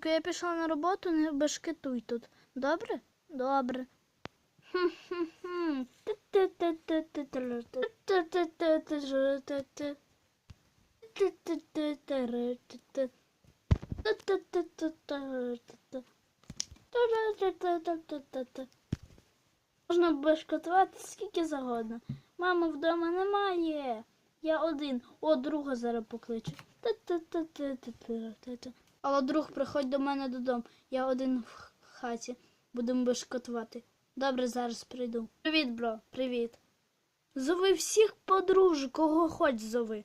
Сонечко, я пішла на роботу, не бешкетуй тут. Добре? Добре. Можна бешкетувати скільки завгодно. Мами вдома немає. Я один. О, друга зараз покличу. Але друг, приходь до мене додому. Я один в хаті. Будемо бешкетувати. Добре, зараз прийду. Привіт, бро, привіт. Зови всіх подружок, кого хоч зови.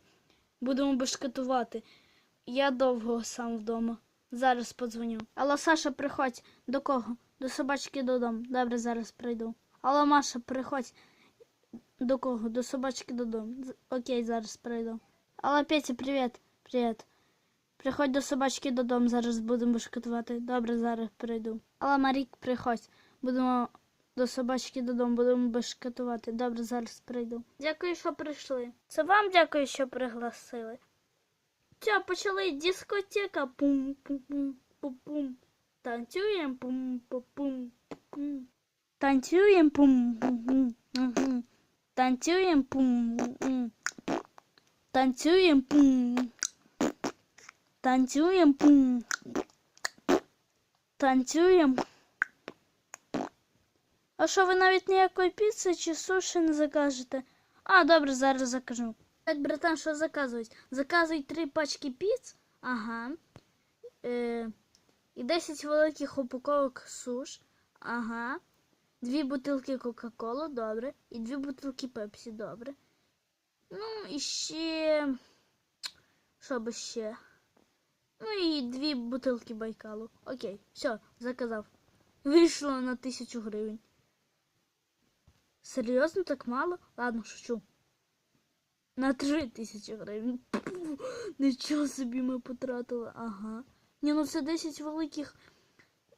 Будемо бешкетувати. Я довго сам вдома. Зараз подзвоню. Алло, Саша, приходь. До кого? До собачки додому. Добре, зараз прийду. Алло, Маша, приходь. До кого? До собачки додому. Окей, зараз прийду. Алло, Петя, привіт. Привіт. Приходь до собачки додому, зараз будемо бешкетувати. Добре, зараз прийду. Алло, Марік, приходь. Будемо до собачки додому, будемо бешкетувати. Добре, зараз прийду. Дякую, що прийшли. Це вам дякую, що пригласили. Все, почали дискотека. Пум-пум-пум-пум. Танцюємо пум-пум-пум. Танцюємо пум-пум-пум. Мгм. Танцюємо пум. Танцюємо пум. Танцюємо пум. Танцюємо. А що ви навіть ніякої піци чи суші не закажете? А, добре, зараз закажу. Так, братан, що заказують? Заказуй три пачки піц. Ага. Е, і 10 великих упаковок суш. Ага. Дві бутилки Кока-Кола, добре. І дві бутилки Пепсі, добре. Ну, і ще. Що би ще? Ну і дві бутилки Байкалу. Окей, все, заказав. Вийшло на тисячу гривень. Серйозно так мало? Ладно, шучу. На три тисячі гривень. Нічого собі ми потратили. Ага. Ні, ну це 10 великих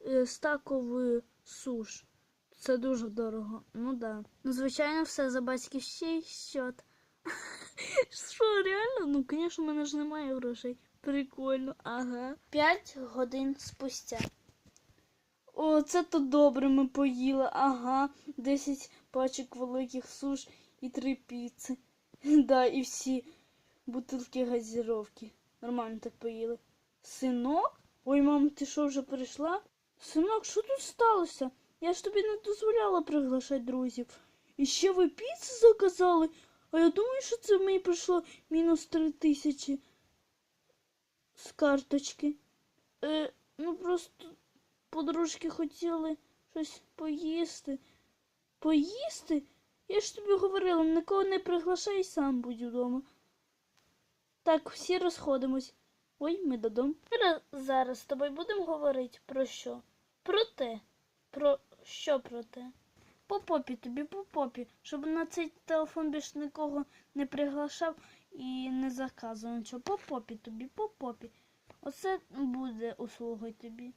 е, стаков е, суш. Це дуже дорого. Ну да. Ну, звичайно, все за батьківський счет. Що, реально? Ну, звісно, в мене ж немає грошей. Прикольно, ага. П'ять годин спустя. О, це то добре ми поїли. Ага. 10 пачок великих суш і три піци. Да, і всі бутилки газіровки. Нормально так поїли. Синок? Ой, мам, ти що вже прийшла? Синок, що тут сталося? Я ж тобі не дозволяла приглашати друзів. І ще ви піцу заказали? А я думаю, що це мені прийшло мінус три тисячі з карточки. Е, ну просто подружки хотіли щось поїсти. Поїсти? Я ж тобі говорила, нікого не приглашай, сам будь вдома. Так, всі розходимось. Ой, ми додому. Ра- Зараз з тобою будемо говорити про що? Про те. Про що про те? По попі тобі, по попі, щоб на цей телефон більше нікого не приглашав і не заказував. По попі тобі, по попі. Оце буде услугою тобі.